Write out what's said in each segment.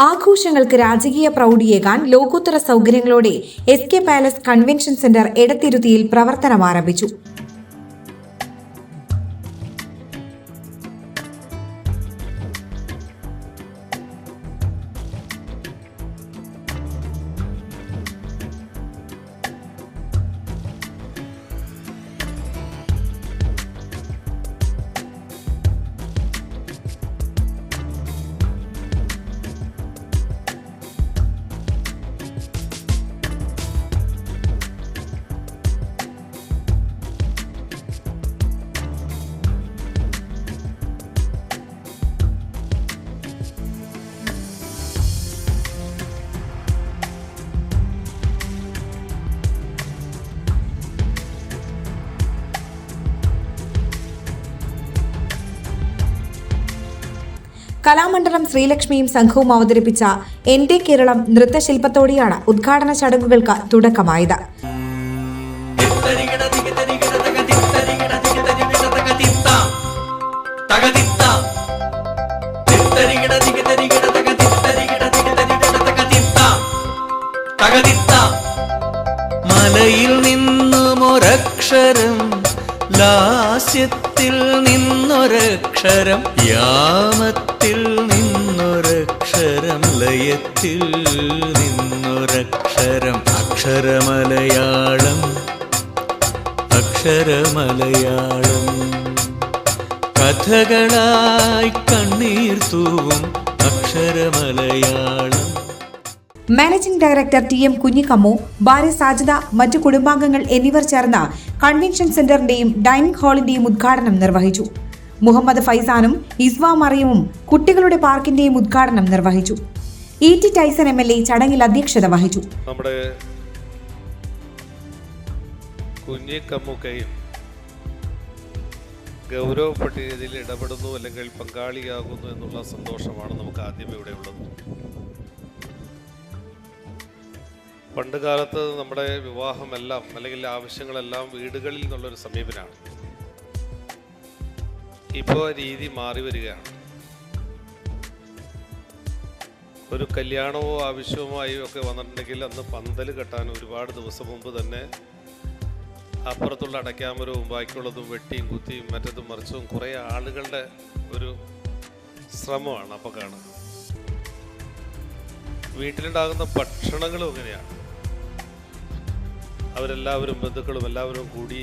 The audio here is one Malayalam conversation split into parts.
ആഘോഷങ്ങൾക്ക് രാജകീയ പ്രൗഢിയേകാൻ ലോകോത്തര സൗകര്യങ്ങളോടെ S K palace convention centre എടത്തിരുത്തിയിൽ പ്രവർത്തനം ആരംഭിച്ചു കലാമണ്ഡലം ശ്രീലക്ഷ്മിയും സംഘവും അവതരിപ്പിച്ച എന്റെ കേരളം നൃത്തശില്പത്തോടെയാണ് ഉദ്ഘാടന ചടങ്ങുകൾക്ക് തുടക്കമായത്. മലയിൽ നിന്നും ഒരക്ഷരം ലാസ്യത്തിൽ നിന്നൊരക്ഷരം യാമത്തിൽ ലയത്തിൽ നിന്നൊരക്ഷരം അക്ഷരമലയാളം അക്ഷരമലയാളം. കഥകളായി കണ്ണീർ തൂവും അക്ഷരമലയാളം. Managing director T M Kunhikammu ഭാര്യ സാജിത മറ്റു കുടുംബാംഗങ്ങൾ എന്നിവർ ചേർന്ന് കൺവെൻഷൻ സെന്ററിന്റെയും ഡൈനിങ് ഹാളിന്റെയും ഉദ്ഘാടനം നിർവഹിച്ചു. മുഹമ്മദ് ഫൈസാനും ഇസ്വ മറിയവും കുട്ടികളുടെ പാർക്കിന്റെയും ഉദ്ഘാടനം നിർവഹിച്ചു. E T Tyson M L A ചടങ്ങിൽ അധ്യക്ഷത വഹിച്ചു. നമ്മുടെ കുഞ്ഞിക്കമ്മുക്കയും ഗൗരവപ്പെട്ട് ഇതിൽ ഇടപെടുന്നു അല്ലെങ്കിൽ പങ്കാളിയാകുന്നു എന്നുള്ള സന്തോഷമാണ് നമുക്ക് ആദ്യം ഇവിടെ ഉള്ളത്. പണ്ട് കാലത്ത് നമ്മുടെ വിവാഹമെല്ലാം അല്ലെങ്കിൽ ആവശ്യങ്ങളെല്ലാം വീടുകളിൽ നിന്നുള്ളൊരു സമീപനമാണ് ഇപ്പോൾ രീതി മാറി വരികയാണ്. ഒരു കല്യാണമോ ആവശ്യവുമായി ഒക്കെ വന്നിട്ടുണ്ടെങ്കിൽ അന്ന് പന്തൽ കെട്ടാൻ ഒരുപാട് ദിവസം മുമ്പ് തന്നെ അപ്പുറത്തുള്ള അടയ്ക്കാമരവും ബാക്കിയുള്ളതും വെട്ടിയും കുത്തിയും മറ്റതും മറിച്ചും കുറേ ആളുകളുടെ ഒരു ശ്രമമാണ് അപ്പോൾ കാണുന്നത്. വീട്ടിലുണ്ടാകുന്ന ഭക്ഷണങ്ങളും അങ്ങനെയാണ് അവരെല്ലാവരും ബന്ധുക്കളും എല്ലാവരും കൂടി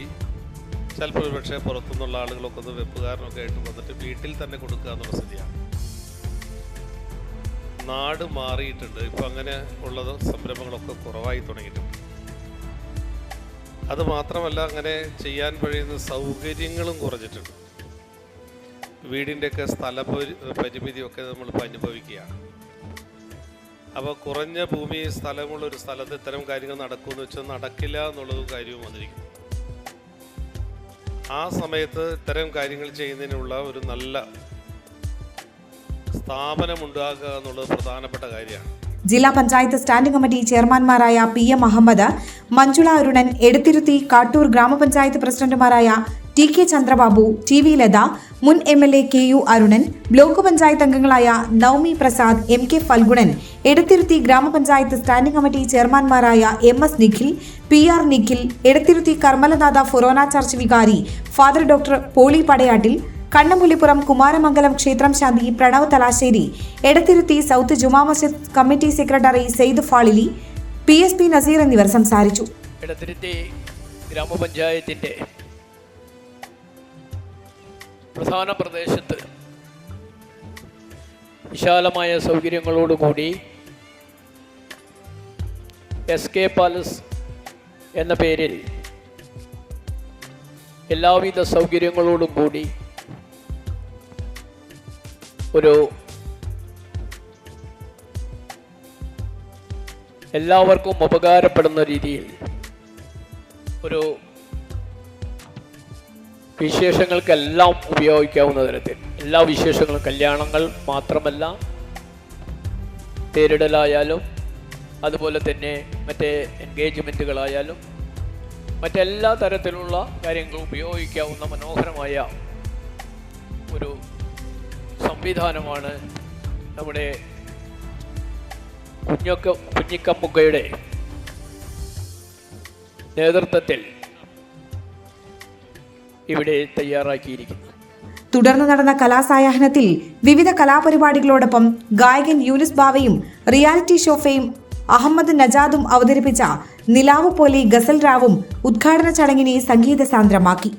ചിലപ്പോൾ ഒരു പക്ഷേ പുറത്തുനിന്നുള്ള ആളുകളൊക്കെ ഒന്ന് വെപ്പുകാരനൊക്കെ ആയിട്ട് വന്നിട്ട് വീട്ടിൽ തന്നെ കൊടുക്കുക എന്നുള്ള സ്ഥിതിയാണ്. നാട് മാറിയിട്ടുണ്ട്. ഇപ്പം അങ്ങനെ ഉള്ളത് സംരംഭങ്ങളൊക്കെ കുറവായി തുടങ്ങിയിട്ടുണ്ട്. അത് മാത്രമല്ല അങ്ങനെ ചെയ്യാൻ കഴിയുന്ന സൗകര്യങ്ങളും കുറഞ്ഞിട്ടുണ്ട്. വീടിന്റെയൊക്കെ സ്ഥല പരി- പരിമിതിയൊക്കെ നമ്മളിപ്പോൾ അനുഭവിക്കുകയാണ്. അപ്പോൾ കുറഞ്ഞ ഭൂമി സ്ഥലമുള്ള ഒരു സ്ഥലത്ത് ഇത്തരം കാര്യങ്ങൾ നടക്കുമെന്ന് വെച്ചാൽ നടക്കില്ല എന്നുള്ളത് കാര്യവും വന്നിരിക്കും ആ സമയത്ത് ഇത്തരം കാര്യങ്ങൾ ചെയ്യുന്നതിനുള്ള ഒരു നല്ല സ്ഥാപനമുണ്ടാക്കുക എന്നുള്ളത് പ്രധാനപ്പെട്ട കാര്യമാണ്. ജില്ലാ പഞ്ചായത്ത് സ്റ്റാൻഡിംഗ് കമ്മിറ്റി ചെയർമാൻമാരായ പി എം അഹമ്മദ് മഞ്ജുള അരുണൻ എടത്തിരുത്തി കാട്ടൂർ ഗ്രാമപഞ്ചായത്ത് പ്രസിഡന്റുമാരായ T K Chandrababu T V Latha മുൻ M L A K U Arunan block panchayat അംഗങ്ങളായ നവമി പ്രസാദ് എം കെ ഫൽഗുണൻ എടത്തിരുത്തി ഗ്രാമപഞ്ചായത്ത് standing committee ചെയർമാൻമാരായ M S Nikhil P R Nikhil Edathiruthy Karmalanatha forane church വികാരി ഫാദർ ഡോക്ടർ പോളി പടയാട്ടിൽ കണ്ണമുല്ലിപ്പുറം കുമാരമംഗലം ക്ഷേത്രം ശാന്തി Pranav Thalassery. Edathiruthy south Juma Masjid committee secretary Syed Fazili P S P Nazeer എന്നിവർ സംസാരിച്ചു. എടത്തിരുത്തി ഗ്രാമപഞ്ചായത്തിന്റെ പ്രധാന പ്രദേശത്ത് വിശാലമായ സൗകര്യങ്ങളോടുകൂടി എസ് കെ പാലസ് എന്ന പേരിൽ എല്ലാവിധ സൗകര്യങ്ങളോടും കൂടി ഒരു എല്ലാവർക്കും ഉപകാരപ്പെടുന്ന രീതിയിൽ ഒരു വിശേഷങ്ങൾക്കെല്ലാം ഉപയോഗിക്കാവുന്ന തരത്തിൽ. എല്ലാ വിശേഷങ്ങളും കല്യാണങ്ങൾ മാത്രമല്ല പേരിടലായാലും അതുപോലെ തന്നെ മറ്റേ എൻഗേജ്മെന്റുകളായാലും മറ്റെല്ലാ തരത്തിലുള്ള കാര്യങ്ങളും ഉപയോഗിക്കാവുന്ന മനോഹരമായ ഒരു സംവിധാനമാണ് നമ്മുടെ കുഞ്ഞൊക്ക കുഞ്ഞിക്കമ്മുക്കയുടെ നേതൃത്വത്തിൽ ഇവിടെ തയ്യാറാക്കിയിരിക്കുന്നു. തുടർന്ന് നടന്ന കലാസായാഹ്നത്തിൽ വിവിധ കലാപരിപാടികളോടൊപ്പം ഗായകൻ യൂനിസ് ബാവയും റിയാലിറ്റി ഷോ ഫെയിം അഹമ്മദ് നജാദും അവതരിപ്പിച്ച നിലാവ് പോലെ ഗസൽ റാവും ഉദ്ഘാടന ചടങ്ങിനെ സംഗീത സാന്ദ്രമാക്കി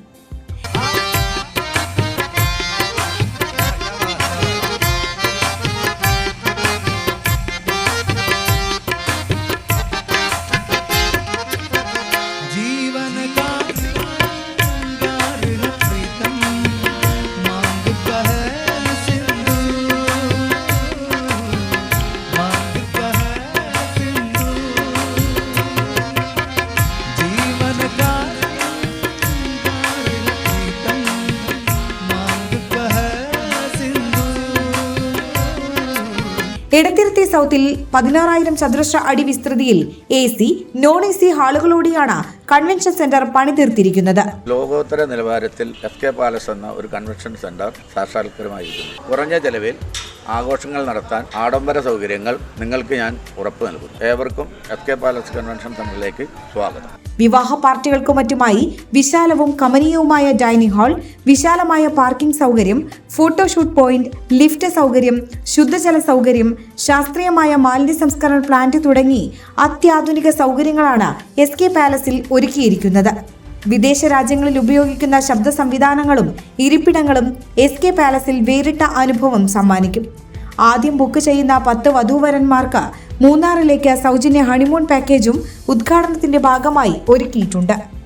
എടത്തിരുത്തി സൗത്തിൽ പതിനാറായിരം ചതുരശ്ര അടി വിസ്തൃതിയിൽ A C non A C ഹാളുകളോടെയാണ് convention centre പണിതീർത്തിരിക്കുന്നത്. ലോകോത്തര നിലവാരത്തിൽ എഫ് കെ പാലസ് എന്ന ഒരു കൺവെൻഷൻ സെന്റർ സാക്ഷാത്കരമായിരിക്കുന്നു. കുറഞ്ഞ ചെലവിൽ ആഘോഷങ്ങൾ നടത്താൻ ആഡംബര സൗകര്യങ്ങൾ നിങ്ങൾക്ക് ഞാൻ ഉറപ്പ് നൽകുന്നു. ഏവർക്കും എസ് കെ പാലസ് കൺവെൻഷൻ സെന്ററിലേക്ക് സ്വാഗതം. വിവാഹ പാർട്ടികൾക്കും മറ്റുമായി വിശാലവും കമനീയവുമായ ഡൈനിങ് ഹാൾ വിശാലമായ പാർക്കിംഗ് സൗകര്യം ഫോട്ടോഷൂട്ട് പോയിന്റ് ലിഫ്റ്റ് സൗകര്യം ശുദ്ധജല സൗകര്യം ശാസ്ത്രീയമായ മാലിന്യ സംസ്കരണ പ്ലാന്റ് തുടങ്ങി അത്യാധുനിക സൗകര്യങ്ങളാണ് എസ് കെ പാലസിൽ ഒരുക്കിയിരിക്കുന്നത്. വിദേശ രാജ്യങ്ങളിൽ ഉപയോഗിക്കുന്ന ശബ്ദ സംവിധാനങ്ങളും ഇരിപ്പിടങ്ങളും എസ് കെ പാലസിൽ വേറിട്ട അനുഭവം സമ്മാനിക്കും. ആദ്യം ബുക്ക് ചെയ്യുന്ന പത്ത് വധൂവരന്മാർക്ക് മൂന്നാറിലേക്ക് സൗജന്യ ഹണിമൂൺ പാക്കേജും ഉദ്ഘാടനത്തിന്റെ ഭാഗമായി ഒരുക്കിയിട്ടുണ്ട്.